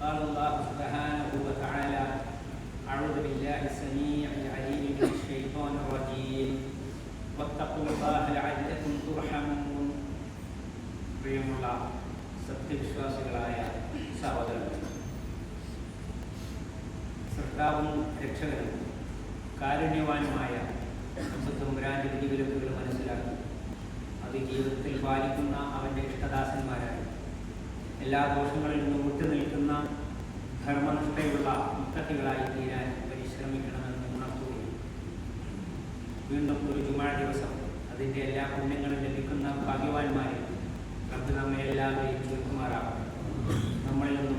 قال الله سبحانه وتعالى اعوذ بالله السميع العليم من الشيطان الرجيم واتقوا الله لعلكم ترحمون പ്രിയമുള്ള സത്യവിശ്വാസികളായ സഹോദരങ്ങൾ സർക്കാവും രക്ഷകനും കാരുണ്യവാനുമായ തമ്പുരാന്റെ വിധിവിലക്കുകൾ മനസ്സിലാക്കി അത് ജീവിതത്തിൽ പാലിക്കുന്ന അവൻ്റെ ഇഷ്ടദാസന്മാരായി എല്ലാ ദോഷങ്ങളിൽ നിന്നും വിട്ടു നിൽക്കുന്ന ധർമ്മനിഷ്ഠയുള്ള മുത്തട്ടികളായി തീരാൻ പരിശ്രമിക്കണമെന്ന് ഉണർത്തുകയും വീണ്ടും ഒരു ജുമാ ദിവസം അതിന്റെ എല്ലാ പുണ്യങ്ങളും ലഭിക്കുന്ന ഭാഗ്യവാന്മാരെ റബ്ബ് നമ്മെ എല്ലാവരെയും തീർക്കുമാറാകും നമ്മളിൽ നിന്നും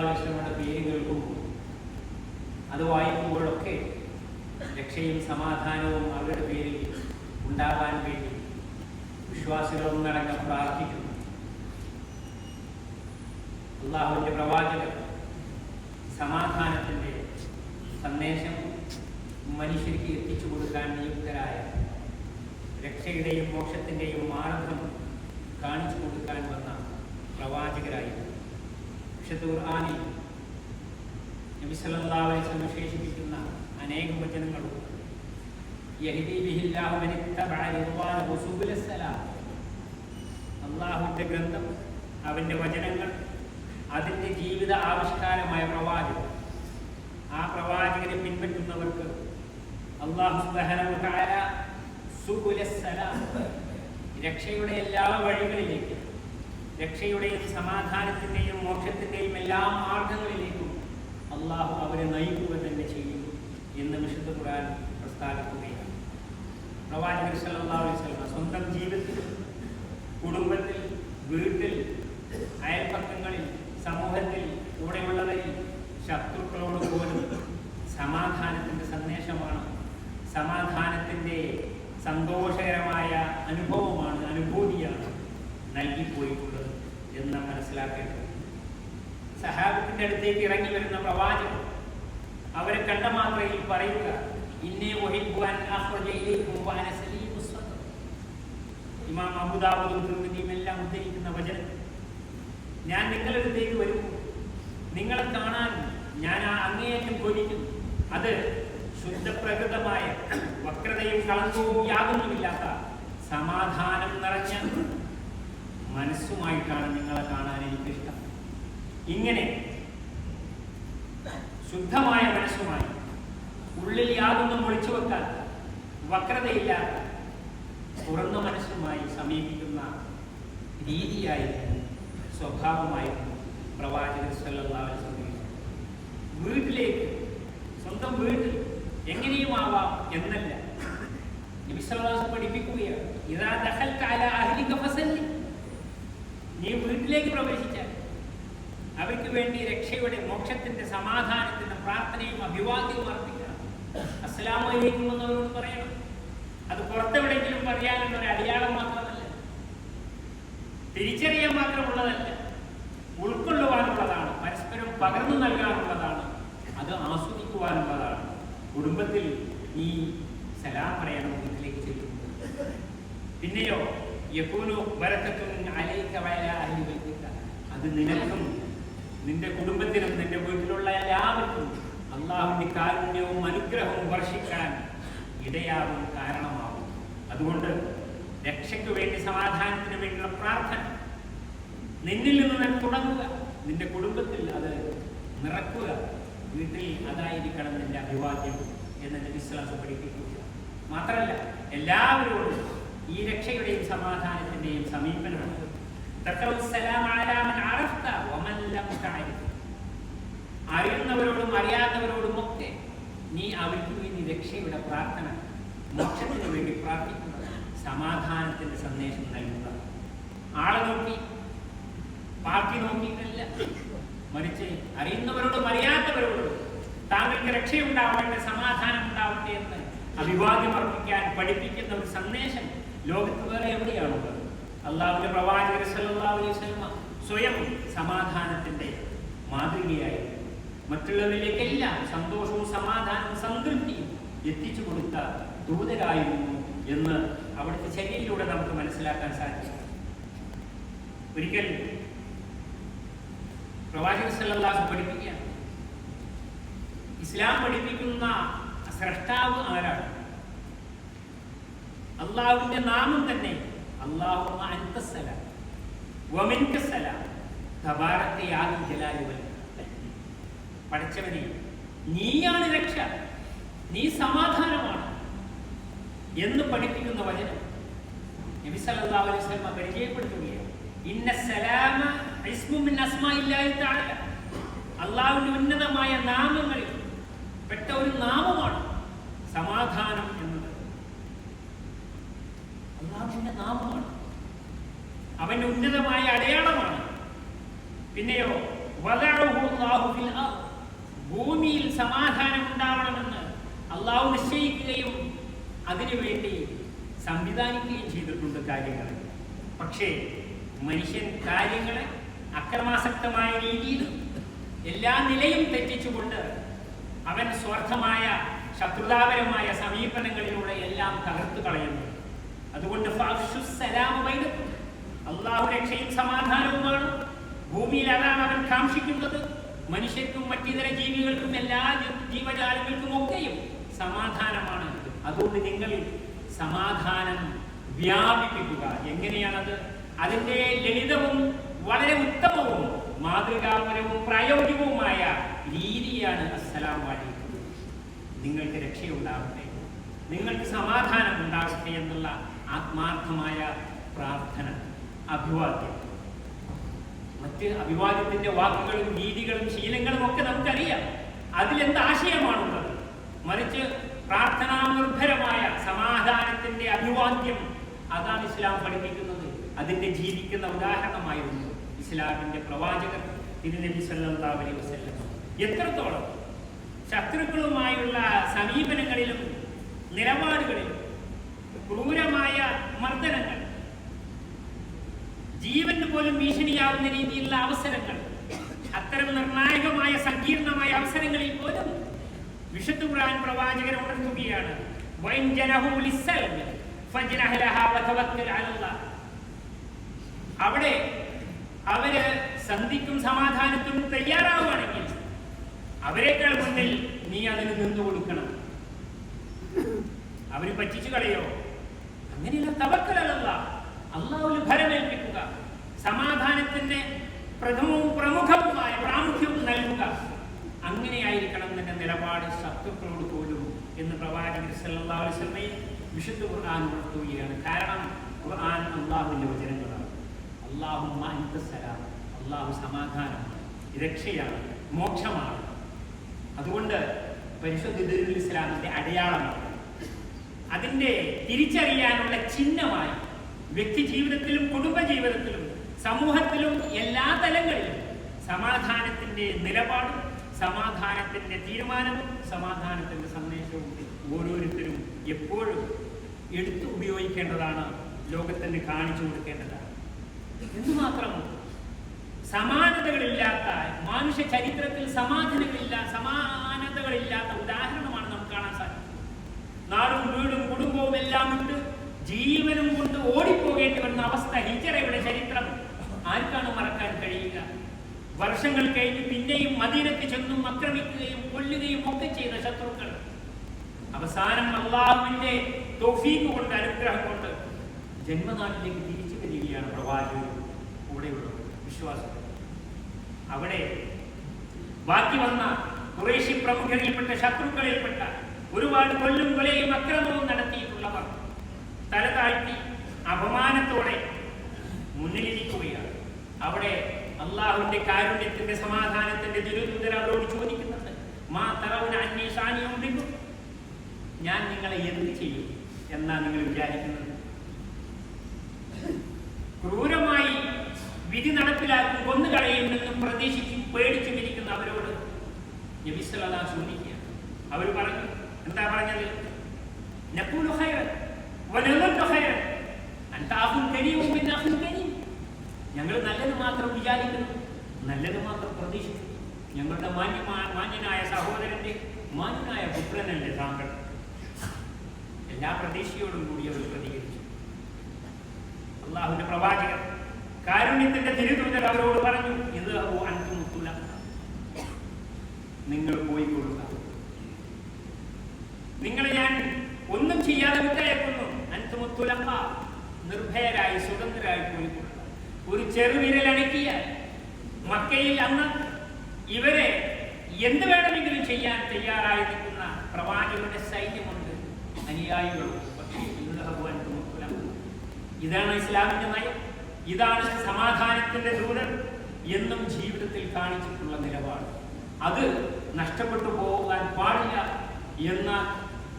അലൈഹി പേര് കേൾക്കുമ്പോൾ അത് വായിക്കുമ്പോഴൊക്കെ രക്ഷയും സമാധാനവും അവരുടെ പേരിൽ ഉണ്ടാകാൻ വേണ്ടി വിശ്വാസികളൊന്നടങ്കം പ്രാർത്ഥിക്കുന്നു. അള്ളാഹുവിന്റെ പ്രവാചകർ സമാധാനത്തിന്റെ സന്ദേശം മനുഷ്യർക്ക് എത്തിച്ചു കൊടുക്കാൻ നിയുക്തരായ രക്ഷയുടെയും മോക്ഷത്തിന്റെയും മാർഗം കാണിച്ചു കൊടുക്കാൻ വന്ന പ്രവാചകരായിരുന്നു ഖുർആനിൽ നബി സല്ലല്ലാഹു അലൈഹി വിശേഷിപ്പിക്കുന്ന അനേകം വചനങ്ങളും യഹ്ദി ബിഹില്ലാഹു മൻ ഇത്തബഅ സലാം. ഗ്രന്ഥം അവന്റെ വചനങ്ങൾ അതിന്റെ ജീവിത ആവിഷ്കാരമായ പ്രവാചകൻ. ആ പ്രവാചകനെ പിൻപറ്റുന്നവർക്ക് അള്ളാഹു സുബുലസ്സലാം രക്ഷയുടെ എല്ലാ വഴികളിലേക്കും രക്ഷയുടെയും സമാധാനത്തിന്റെയും മോക്ഷത്തിന്റെയും എല്ലാ മാർഗങ്ങളിലേക്കും അള്ളാഹു അവരെ നയിക്കുക തന്നെ ചെയ്യും എന്ന് വിശുദ്ധ ഖുർആൻ പ്രസ്താവിക്കുകയാണ് പ്രവാചകൻ സല്ലല്ലാഹു അലൈഹി വസല്ലം സ്വന്തം ജീവിതത്തിൽ കുടുംബത്തിൽ വീട്ടിൽ അയൽപ്പക്കങ്ങളിൽ സമൂഹത്തിൽ കൂടെയുള്ളവരിൽ ശത്രുക്കളോട് പോലും സമാധാനത്തിന്റെ സന്ദേശമാണ് സമാധാനത്തിന്റെ സന്തോഷകരമായ അനുഭവമാണ് അനുഭൂതിയാണ് നൽകിപ്പോയിട്ടുള്ളത് എന്ന് നാം മനസ്സിലാക്കേണ്ടത് സഹാബത്തിന്റെ അടുത്തേക്ക് ഇറങ്ങി വരുന്ന പ്രവാചകൻ അവരെ കണ്ട മാത്രയിൽ പറയുക ഇന്നേ ഒഹിബുവാൻ ഇമാം അബുദാബുദും തിരുമതിയും എല്ലാം ഉദ്ധരിക്കുന്ന വചനം. ഞാൻ നിങ്ങളടുത്തേക്ക് വരുമ്പോൾ നിങ്ങളെ കാണാൻ ഞാൻ ആ അങ്ങേയറ്റം കൊതിക്കുന്നു അത് ശുദ്ധപ്രകൃതമായ വക്രതയും കളങ്കവും യാതൊന്നുമില്ലാത്ത സമാധാനം നിറഞ്ഞ മനസ്സുമായിട്ടാണ് നിങ്ങളെ കാണാൻ എനിക്കിഷ്ടം. ഇങ്ങനെ ശുദ്ധമായ മനസ്സുമായി. ഉള്ളിൽ യാതൊന്നും ഒളിച്ചു വെക്കാൻ വക്രതയില്ലാത്ത തുറന്ന മനസ്സുമായി സമീപിക്കുന്ന രീതിയായിരുന്നു സ്വഭാവമായിരുന്നു പ്രവാചകൻ വസല്ലം വീട്ടിലേക്ക് സ്വന്തം വീട്ടിൽ എങ്ങനെയും ആവാം എന്നല്ല. വസല്ലം പഠിപ്പിക്കുകയാണ് ഇദാ ദഖൽത കാല അഹ്ലിക നീ വീട്ടിലേക്ക് പ്രവേശിച്ചാൽ അവർക്ക് വേണ്ടി രക്ഷയുടെ മോക്ഷത്തിന്റെ സമാധാനത്തിന്റെ പ്രാർത്ഥനയും അഭിവാദ്യവും അർപ്പിക്കണം. അസ്സലാമു അലൈക്കും എന്നവരോട് പറയണം. അത് പുറത്തെവിടെയെങ്കിലും പറയാനുള്ള ഒരു അടയാളം മാത്രമല്ല. തിരിച്ചറിയാൻ മാത്രമുള്ളതല്ല. ഉൾക്കൊള്ളുവാനുള്ളതാണ്. പരസ്പരം പകർന്നു നൽകാനുള്ളതാണ്. അത് ആസ്വദിക്കുവാനുള്ളതാണ്. കുടുംബത്തിൽ ഈ സലാം പറയണം വീട്ടിലേക്ക് ചെല്ലുമ്പോൾ. പിന്നെയോ യക്കൂനു വരക്കത്തും അലൈക വഅല അഹ്ലി അത് നിനക്കും നിന്റെ കുടുംബത്തിനും നിന്റെ വീട്ടിലുള്ള എല്ലാവർക്കും അള്ളാഹുവിന്റെ കാരുണ്യവും അനുഗ്രഹവും വർഷിക്കാൻ ഇടയാവും കാരണമാവും അതുകൊണ്ട് രക്ഷയ്ക്ക് വേണ്ടി സമാധാനത്തിന് വേണ്ടിയുള്ള പ്രാർത്ഥന. നിന്നിൽ നിന്ന് തുടങ്ങുക. നിന്റെ കുടുംബത്തിൽ അത് നിറക്കുക. വീട്ടിൽ അതായിരിക്കണം നിന്റെ അഭിവാദ്യം എന്ന് നബിസ്ലാസ് പഠിപ്പിക്കുക. മാത്രമല്ല എല്ലാവരോടും ഈ രക്ഷയുടെയും സമാധാനത്തിന്റെയും സമീപനമാണ്. അറിയുന്നവരോടും അറിയാത്തവരോടും ഒക്കെ നീ അവർക്ക് വേണ്ടി രക്ഷയുടെ പ്രാർത്ഥന മോക്ഷത്തിന് വേണ്ടി പ്രാർത്ഥിക്കുക സമാധാനത്തിന്റെ സന്ദേശം നൽകുക ആളെ നോക്കി പാർട്ടി നോക്കിയിട്ടല്ല. മറിച്ച് അറിയുന്നവരോടും അറിയാത്തവരോടും താങ്കൾക്ക് രക്ഷയുണ്ടാവട്ടെ സമാധാനം ഉണ്ടാവട്ടെ എന്ന് അഭിവാദ്യം അർപ്പിക്കാൻ പഠിപ്പിക്കുന്ന ഒരു സന്ദേശം ലോകത്ത് വേറെ എവിടെയാണുള്ളത്? അള്ളാഹുവിന്റെ പ്രവാചകർ സ്വയം സമാധാനത്തിന്റെ മാതൃകയായി മറ്റുള്ളവരിലേക്കെല്ലാം സന്തോഷവും സമാധാനവും സംതൃപ്തിയും എത്തിച്ചു കൊടുത്ത ദൂതരായിരുന്നു എന്ന് അവിടുത്തെ ചര്യയിലൂടെ നമുക്ക് മനസ്സിലാക്കാൻ സാധിക്കും ഒരിക്കൽ പ്രവാചകൻ സല്ലല്ലാഹു പഠിപ്പിക്കുക ഇസ്ലാം പഠിപ്പിക്കുന്ന സ്രഷ്ടാവ് ആരാണ്? അള്ളാഹുവിന്റെ നാമം തന്നെ അള്ളാഹു പഠിച്ചവനെ നീയാണ് രക്ഷ. നീ സമാധാനമാണ് എന്ന് പഠിപ്പിക്കുന്ന വചനം നബി സല്ലല്ലാഹു അലൈഹി വസല്ലം പരിചയപ്പെടുത്തുകയാണ്. ഇന്ന സലാമ ഇസ്മു മിൻ അസ്മാഇല്ലാഹി തആല. അള്ളാഹുവിന്റെ ഉന്നതമായ നാമങ്ങളിൽ പെട്ട ഒരു നാമമാണ് സമാധാനം എന്നത്. അള്ളാഹുവിന്റെ നാമമാണ് അവന്റെ ഉന്നതമായ അടയാളമാണ്. പിന്നെയോ ഭൂമിയിൽ സമാധാനം ഉണ്ടാവണമെന്ന് അള്ളാഹു നിശ്ചയിക്കുകയും അതിനുവേണ്ടി സംവിധാനിക്കുകയും ചെയ്തിട്ടുണ്ട് കാര്യങ്ങൾ. പക്ഷേ മനുഷ്യൻ കാര്യങ്ങളെ അക്രമാസക്തമായ രീതിയിൽ എല്ലാ നിലയും തെറ്റിച്ചുകൊണ്ട് അവൻ സ്വാർത്ഥമായ ശത്രുതാപരമായ സമീപനങ്ങളിലൂടെ എല്ലാം തകർത്തു കളയുന്നു. അതുകൊണ്ട്. അള്ളാഹു രക്ഷയും സമാധാനവുമാണ്. ഭൂമിയിൽ അതാണ് അവൻ കാക്ഷിക്കുന്നത്. മനുഷ്യർക്കും മറ്റിതര ജീവികൾക്കും എല്ലാ ജീവജാലങ്ങൾക്കും ഒക്കെയും സമാധാനമാണ്. അതുകൊണ്ട് നിങ്ങൾ സമാധാനം വ്യാപിപ്പിക്കുക. എങ്ങനെയാണത്? അതിന്റെ ലളിതവും വളരെ ഉത്തമവും മാതൃകാപരവും പ്രായോഗികവുമായ രീതിയാണ് അസ്സലാം വാഴിക്കുന്നത് നിങ്ങൾക്ക് രക്ഷയുണ്ടാവട്ടെ. നിങ്ങൾക്ക് സമാധാനം ഉണ്ടാകട്ടെ എന്നുള്ള ആത്മാർത്ഥമായ പ്രാർത്ഥന. അഭിവാദ്യം. മറ്റ് അഭിവാദ്യത്തിന്റെ വാക്കുകളും രീതികളും ശീലങ്ങളും ഒക്കെ നമുക്കറിയാം. അതിലെന്ത് ആശയമാണുള്ളത്? മറിച്ച് പ്രാർത്ഥനാ നിർഭരമായ സമാധാനത്തിന്റെ അഭിവാദ്യം അതാണ് ഇസ്ലാം പഠിപ്പിക്കുന്നത്. അതിന്റെ ജീവിക്കുന്ന ഉദാഹരണമായിരുന്നു ഇസ്ലാമിന്റെ പ്രവാചകർ തിരുനബി സല്ലല്ലാഹു അലൈഹി വസല്ലം. എത്രത്തോളം ശത്രുക്കളുമായുള്ള സമീപനങ്ങളിലും നിലപാടുകളിലും ക്രൂരമായ മർദ്ദനങ്ങൾ ജീവന് പോലും ഭീഷണിയാവുന്ന രീതിയിലുള്ള അവസരങ്ങൾ അത്തരം നിർണായകമായ സങ്കീർണമായ അവസരങ്ങളിൽ പോലും വിശുദ്ധ ഖുർആൻ പ്രവാചകൻ ഉണർത്തുകയാണ്. അവിടെ അവർ സന്ധിക്കും സമാധാനത്തിനും തയ്യാറാവുകയാണെങ്കിൽ അവരെക്കാൾ മുന്നിൽ നീ അതിന് നിന്നു കൊടുക്കണം. അവർ പറ്റിച്ചു കളയോ? അങ്ങനെയുള്ള തവക്കലല്ല അള്ളാഹുവിൽ ഭരമേൽപ്പിക്കുക സമാധാനത്തിന്റെ പ്രഥമവും പ്രമുഖവുമായ പ്രാമുഖ്യം നൽകുക. അങ്ങനെയായിരിക്കണം നിന്റെ നിലപാട് ശത്രുക്കളോട് പോലും എന്ന് പ്രവാചകൻ വസല്ലമയെ വിശുദ്ധ ഖുർആൻ ഉണർത്തുകയാണ്. കാരണം ഖുർആൻ അള്ളാഹുവിന്റെ വചനങ്ങളാണ്. അള്ളാഹു സലാം. അള്ളാഹു സമാധാനമാണ് രക്ഷയാണ് മോക്ഷമാണ്. അതുകൊണ്ട് പരിശുദ്ധ ദീനുൽ ഇസ്ലാമിന്റെ അടയാളമാണ്. അതിന്റെ തിരിച്ചറിയാനുള്ള ചിഹ്നമായി വ്യക്തി ജീവിതത്തിലും കുടുംബ ജീവിതത്തിലും സമൂഹത്തിലും എല്ലാ തലങ്ങളിലും സമാധാനത്തിന്റെ നിലപാടും സമാധാനത്തിന്റെ തീരുമാനവും സമാധാനത്തിന്റെ സന്ദേശവും ഓരോരുത്തരും എപ്പോഴും എടുത്തു ഉപയോഗിക്കേണ്ടതാണ് ലോകത്തിന് കാണിച്ചു കൊടുക്കേണ്ടതാണ്. എന്തുമാത്രം സമാനതകളില്ലാത്ത മനുഷ്യ ചരിത്രത്തിൽ സമാധാനങ്ങളില്ല സമാനതകളില്ലാത്ത ഉദാഹരണമാണ് നമുക്ക് കാണാൻ സാധിക്കുന്നത്. നാടും വീടും കുടുംബവും എല്ലാം ഉണ്ട്. ജീവനും കൊണ്ട് ഓടിപ്പോകേണ്ടി വരുന്ന അവസ്ഥ ഹിജറയുടെ ചരിത്രം ആർക്കാണ് മറക്കാൻ കഴിയില്ല. വർഷങ്ങൾ കഴിഞ്ഞ് പിന്നെയും മദീനത്ത് ചെന്നും ആക്രമിക്കുകയും കൊല്ലുകയും ഒക്കെ ചെയ്ത ശത്രുക്കൾ. അവസാനം അള്ളാഹുവിന്റെ തോഫീക്ക് കൊണ്ട് അനുഗ്രഹം കൊണ്ട് ജന്മനാട്ടിലേക്ക് തിരിച്ചു വരികയാണ് പ്രവാചകരും കൂടെയുള്ള വിശ്വാസം അവിടെ ബാക്കി വന്ന കുറേശ്ശി പ്രമുഖരിൽപ്പെട്ട ശത്രുക്കളിൽപ്പെട്ട ഒരുപാട് കൊല്ലും കൊലയും അക്രമവും നടത്തിയിട്ടുള്ളവർ തല താഴ്ത്തി അപമാനത്തോടെ മുന്നിലിരിക്കുകയാണ്. അവിടെ അള്ളാഹുവിന്റെ കാരുണ്യത്തിന്റെ സമാധാനത്തിന്റെ തിരുദൂതർ അവരോട് ചോദിക്കുന്നുണ്ട്. മാ തറവിന് അന്വേഷാനിയും ഞാൻ നിങ്ങളെ എന്ത് ചെയ്യും എന്നാ നിങ്ങൾ വിചാരിക്കുന്നത്? ക്രൂരമായി വിധി നടപ്പിലാക്കും കൊന്നുകളയുമെന്നും പ്രതീക്ഷിച്ച് പേടിച്ചു വിരിക്കുന്ന അവരോട് നബിസ്വലാ ചോദിക്കുക അവർ പറഞ്ഞു എന്താ പറഞ്ഞത്? വനദുന്നു ഖൈറൻ അൻ അഖുൻ കരീമുൻ മിൻ കരീം. ഞങ്ങൾ നല്ലത് മാത്രം വിചാരിക്കുന്നു നല്ലത് മാത്രം പ്രതീക്ഷിക്കുന്നു. ഞങ്ങളുടെ മാന്യ മാന്യനായ സഹോദരന്റെ മാന്യനായ പുത്രനല്ലേ താങ്കൾ? എല്ലാ പ്രതീക്ഷയോടും കൂടി അവർ പ്രതികരിച്ചു. അള്ളാഹുവിന്റെ പ്രവാചകൻ കാരുണ്യത്തിന്റെ തിരുദൂതർ അവരോട് പറഞ്ഞു ഇത് അൻപുമുത്തുല നിങ്ങൾ പോയി കൊടുക്കുക നിങ്ങളെ ഞാൻ ഒന്നും ചെയ്യാതെ വിട്ടയക്കുന്നു. അൻപുമുത്തുലമ്മ നിർഭയരായി സ്വതന്ത്രരായി പോയി കൊടുക്കുക ഒരു ചെറുവിരലടക്കിയാൽ മക്കയിൽ അന്ന് ഇവരെ എന്ത് വേണമെങ്കിലും ചെയ്യാൻ തയ്യാറായി നിൽക്കുന്ന പ്രവാചകരുടെ സൈന്യമുണ്ട്. അനുയായികളും ഇതാണ് ഇസ്ലാമിന്റെ നയം. ഇതാണ് സമാധാനത്തിന്റെ ദൂതൻ എന്നും ജീവിതത്തിൽ കാണിച്ചിട്ടുള്ള നിലപാട്. അത് നഷ്ടപ്പെട്ടു പോകാൻ പാടില്ല എന്ന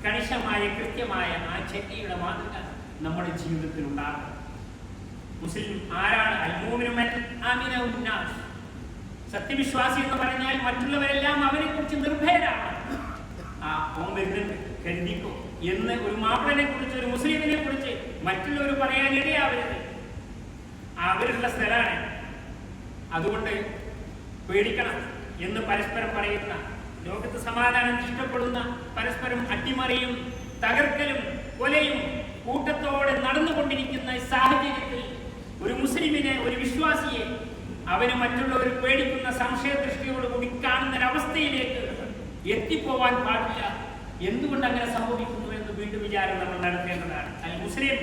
കണിശമായ കൃത്യമായ ആ ചെറ്റിയുടെ മാതൃക നമ്മുടെ ജീവിതത്തിൽ ഉണ്ടാകണം മുസ്ലിം ആരാണ്? അൽമൂമിനുമൻ ആമിന ഉന്നാസ് സത്യവിശ്വാസി എന്ന് പറഞ്ഞാൽ മറ്റുള്ളവരെല്ലാം അവനെ കുറിച്ച് നിർഭയരാണ്. ആ എന്ന് ഒരു മാപ്പിളനെ കുറിച്ച് ഒരു മുസ്ലിമിനെ കുറിച്ച് മറ്റുള്ളവർ പറയാൻ ഇടയാവരുത്. അവരുള്ള സ്ഥലമാണ്. അതുകൊണ്ട് പേടിക്കണം എന്ന് പരസ്പരം പറയുന്ന ലോകത്ത് സമാധാനം ഇഷ്ടപ്പെടുന്ന പരസ്പരം അട്ടിമറിയും തകർക്കലും കൊലയും കൂട്ടത്തോടെ നടന്നുകൊണ്ടിരിക്കുന്ന ഈ സാഹചര്യത്തിൽ ഒരു മുസ്ലിമിനെ ഒരു വിശ്വാസിയെ അവന് മറ്റുള്ളവർ പേടിക്കുന്ന സംശയദൃഷ്ടിയോടുകൂടി കാണുന്നൊരവസ്ഥയിലേക്ക് എത്തിപ്പോവാൻ പാടില്ല. എന്തുകൊണ്ട് അങ്ങനെ സംഭവിക്കുന്നു എന്ന് വീണ്ടും വിചാരം നമ്മൾ നടത്തേണ്ടതാണ്. അൽ മുസ്ലിം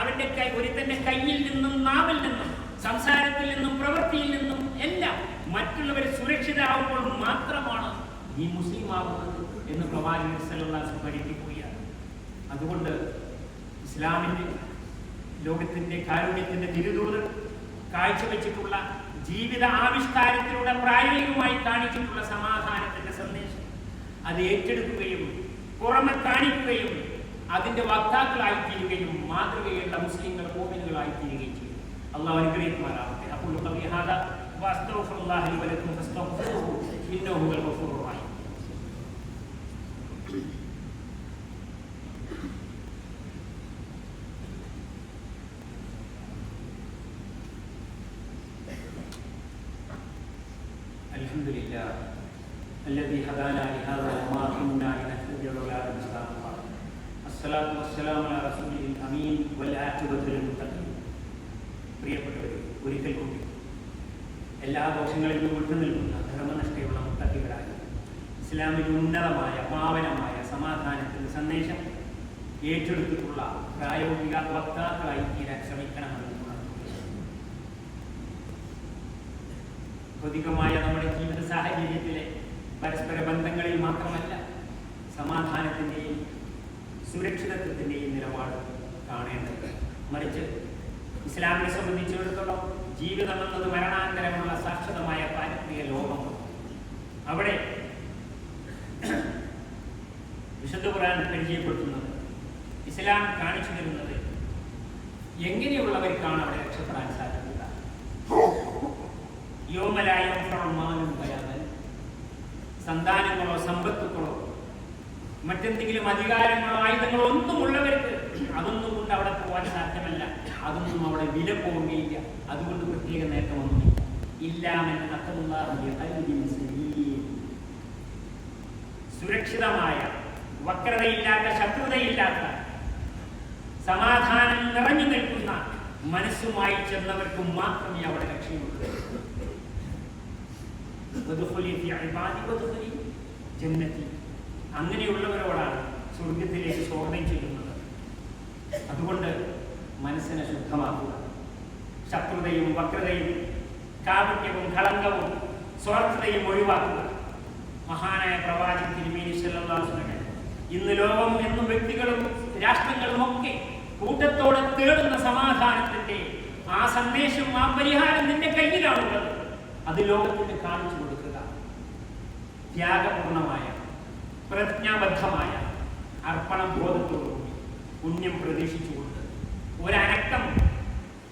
അവന്റെ കൈ ഒരുത്തന്റെ കയ്യിൽ നിന്നും നാവിൽ നിന്നും സംസാരത്തിൽ നിന്നും പ്രവൃത്തിയിൽ നിന്നും എല്ലാം മറ്റുള്ളവർ സുരക്ഷിതരാകുമ്പോൾ മാത്രമാണ് ഈ മുസ്ലിം ആകുന്നത് എന്ന് പ്രവാചകൻ സല്ലാസ് പഠിപ്പിക്കുകയാണ്. അതുകൊണ്ട് ഇസ്ലാമിന്റെ ലോകത്തിന്റെ കാരുണ്യത്തിന്റെ തിരുദൂതർ കാഴ്ചവെച്ചിട്ടുള്ള ജീവിത ആവിഷ്കാരത്തിലൂടെ പ്രായോഗികമായി കാണിച്ചിട്ടുള്ള സമാധാനത്തിന്റെ സന്ദേശം. അത് ഏറ്റെടുക്കുകയും പുറമെ കാണിക്കുകയും അതിന്റെ വക്താക്കളായി തീരുകയും മാതൃകയുള്ള മുസ്ലിങ്ങൾ മോമിനുകളായി തീരുകയും ചെയ്യും അള്ളാഹ് അനുഗ്രഹിക്കുമാറാവട്ടെ അപ്പോൾ لله الذي هدانا لهذا وما كنا لنهتدي لولا ان هدانا الله الصلاة والسلام على رسوله الأمين والعاقبة للمتقين പ്രിയപ്പെട്ടവർ ഒരിക്കൽ കൂടി എല്ലാ ദോഷങ്ങളിൽ നിന്നും വിട്ടു നിൽക്കുന്ന ധർമ്മനിഷ്ഠയുള്ള മുത്തക്കികളായി ഇസ്ലാമിൽ ഉന്നതമായ പാവനമായ സമാധാനത്തിന്റെ സന്ദേശം ഏറ്റെടുത്തിട്ടുള്ള പ്രായോഗിക വക്താക്കളായി തീരാൻ ശ്രമിക്കണമെന്ന് ഉണർത്തുകയാണ്. ഭൗതികമായ നമ്മുടെ ജീവിത സാഹചര്യത്തിലെ പരസ്പര ബന്ധങ്ങളിൽ മാത്രമല്ല സമാധാനത്തിന്റെയും സുരക്ഷിതത്വത്തിന്റെയും നിലപാട് കാണേണ്ടത്. മറിച്ച് ഇസ്ലാമിനെ സംബന്ധിച്ചിടത്തോളം ജീവിതം എന്നത് മരണാന്തരമുള്ള സാക്ഷതമായ പാരമ്പര്യ ലോകമാണ് അവിടെ വിശുദ്ധ ഖുർആൻ പരിചയപ്പെടുത്തുന്നത് ഇസ്ലാം കാണിച്ചു തരുന്നത് എങ്ങനെയുള്ളവർക്കാണ് അവിടെ രക്ഷപ്പെടാൻ സാധിക്കുക? യോമലായം മാനും വരാതൻ സന്താനങ്ങളോ സമ്പത്തുക്കളോ മറ്റെന്തെങ്കിലും അധികാരങ്ങളോ ആയുധങ്ങളോ ഒന്നും ഉള്ളവർക്ക് അതൊന്നും കൊണ്ട് അവിടെ പോകാൻ സാധ്യമല്ല. അതൊന്നും അവിടെ വില പോവുകയില്ല. അതുകൊണ്ട് പ്രത്യേക നേട്ടമൊന്നുമില്ല. ഇല്ലാമെന്ന്. സുരക്ഷിതമായ വക്രതയില്ലാത്ത ശത്രുതയില്ലാത്ത സമാധാനം നിറഞ്ഞു നിൽക്കുന്ന മനസ്സുമായി ചെന്നവർക്ക് മാത്രമേ അവിടെ രക്ഷയുള്ളൂ വദ്ഖുലി ഫി ഇബാദി വദ്ഖുലി ജന്നതി അങ്ങനെയുള്ളവരോടാണ് സ്വർഗത്തിലേക്ക് സ്വാഗതം ചെയ്യുന്നത്. അതുകൊണ്ട് മനസ്സിനെ ശുദ്ധമാക്കുക. ശത്രുതയും വക്രതയും കാപട്യവും കളങ്കവും സ്വാർത്ഥതയും ഒഴിവാക്കുക. മഹാനായ പ്രവാചകൻ തിരുമേനി ഇന്ന് ലോകം എന്നും വ്യക്തികളും രാഷ്ട്രങ്ങളും ഒക്കെ കൂട്ടത്തോടെ തേടുന്ന സമാധാനത്തിന്റെ ആ സന്ദേശം ആ പരിഹാരം നിന്റെ കയ്യിലാണുള്ളത്. അത് ലോകത്തിന് കാണിച്ചു കൊടുക്കുക ത്യാഗപൂർണമായ പ്രതിജ്ഞാബദ്ധമായ അർപ്പണം ബോധത്തോടുകൂടി പുണ്യം പ്രതീക്ഷിച്ചുകൊണ്ട് ഒരനക്കം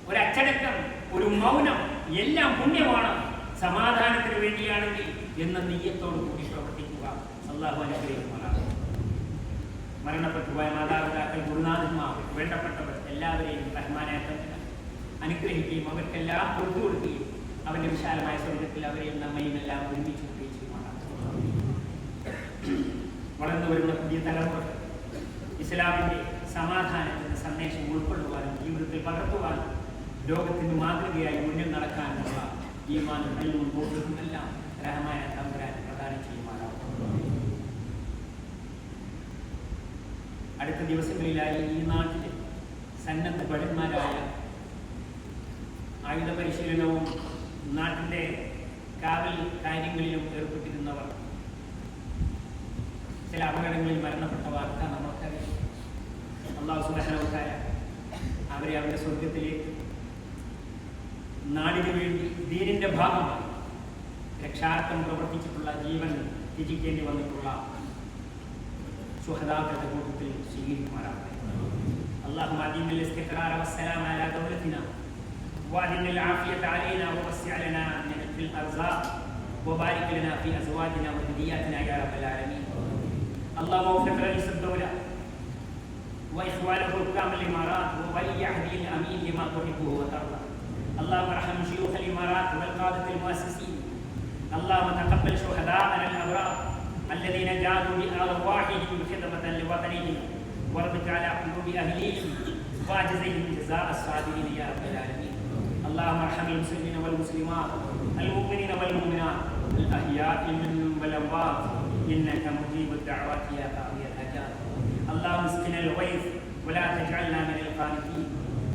ഒരച്ചടക്കം ഒരു മൗനം എല്ലാം പുണ്യമാണ്. സമാധാനത്തിന് വേണ്ടിയാണെങ്കിൽ എന്ന നെയ്യത്തോടു കൂടി പ്രവർത്തിക്കുക. അള്ളാഹു അനുഗ്രഹിക്കുമാറാണ് മരണപ്പെട്ടുപോയ മാതാപിതാക്കൾ ഗുരുനാഥന്മാർ വേണ്ടപ്പെട്ടവർ എല്ലാവരെയും റഹ്മാനായ തമ്പുരാൻ അനുഗ്രഹിക്കുകയും അവർക്കെല്ലാം കൊടുത്തു കൊടുക്കുകയും അവന്റെ വിശാലമായ സ്വർഗത്തിൽ അവരെയും നമ്മയും എല്ലാം വളർന്നു വരുന്ന പുതിയ തലമുറകൾ. ഇസ്ലാമിന്റെ സമാധാനത്തിന്റെ സന്ദേശം ഉൾക്കൊള്ളുവാനും ജീവിതത്തിൽ പകർത്തുവാനും ലോകത്തിന്റെ മാതൃകയായി മുന്നിൽ നടക്കാനുള്ള ഈമാനും കഴിവും ബോധവുമെല്ലാം രഹമായ തമ്പുരാൻ പ്രദാനം ചെയ്യുമാറാവും അടുത്ത ദിവസങ്ങളിലായി ഈ നാട്ടിലെ സന്നദ്ധ ഭടന്മാരായ ആയുധ പരിശീലനവും നാട്ടിന്റെ കാവൽ കാര്യങ്ങളിലും ഏർപ്പെട്ടിരുന്നവർ ചില അപകടങ്ങളിൽ മരണപ്പെട്ട വാർത്ത നമുക്കറിയാം അള്ളാഹു സുബാനവക്കാര അവരെ അവരുടെ സ്വർഗത്തിലേക്ക് നാടിനു വേണ്ടി ദീനിന്റെ ഭാഗമായി രക്ഷാർത്ഥം പ്രവർത്തിച്ചിട്ടുള്ള ജീവൻ ത്യജിക്കേണ്ടി വന്നിട്ടുള്ള ശുഹദാക്കളുടെ കൂട്ടത്തിൽ സ്വീകരിക്കുമാറാവട്ടെ اللهم أدم الاستقرار والسلام على دولتنا وأدم العافية علينا ووسع لنا من في الأرزاق وبارك لنا في أزواجنا وذرياتنا يا رب العالمين اللهم وفق رئيس الدولة وإخوانه حكام الإمارات وولي عهده الأمين لما تحبه وترضى. اللهم ارحم شيوخ الإمارات والقادة المؤسسين. اللهم تقبل شهداءنا الأبرار الذين جادوا بأرواحهم خدمة لوطنهم. واربط على قلوب أهليهم واجزهم جزاء الصابرين يا رب العالمين. اللهم ارحم المسلمين والمسلمات المؤمنين والمؤمنات الأحياء منهم والأموات. إنك مجيب الدعوات يا قاضي الحاجات اللهم اسقنا الغيث ولا تجعلنا من القانتين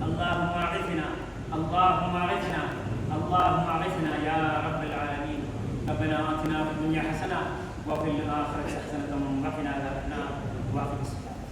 اللهم اعثنا اللهم اغثنا اللهم اغثنا يا رب العالمين. ربنا آتنا في الدنيا حسنة وفي الآخرة حسنة وقنا عذاب النار. واخر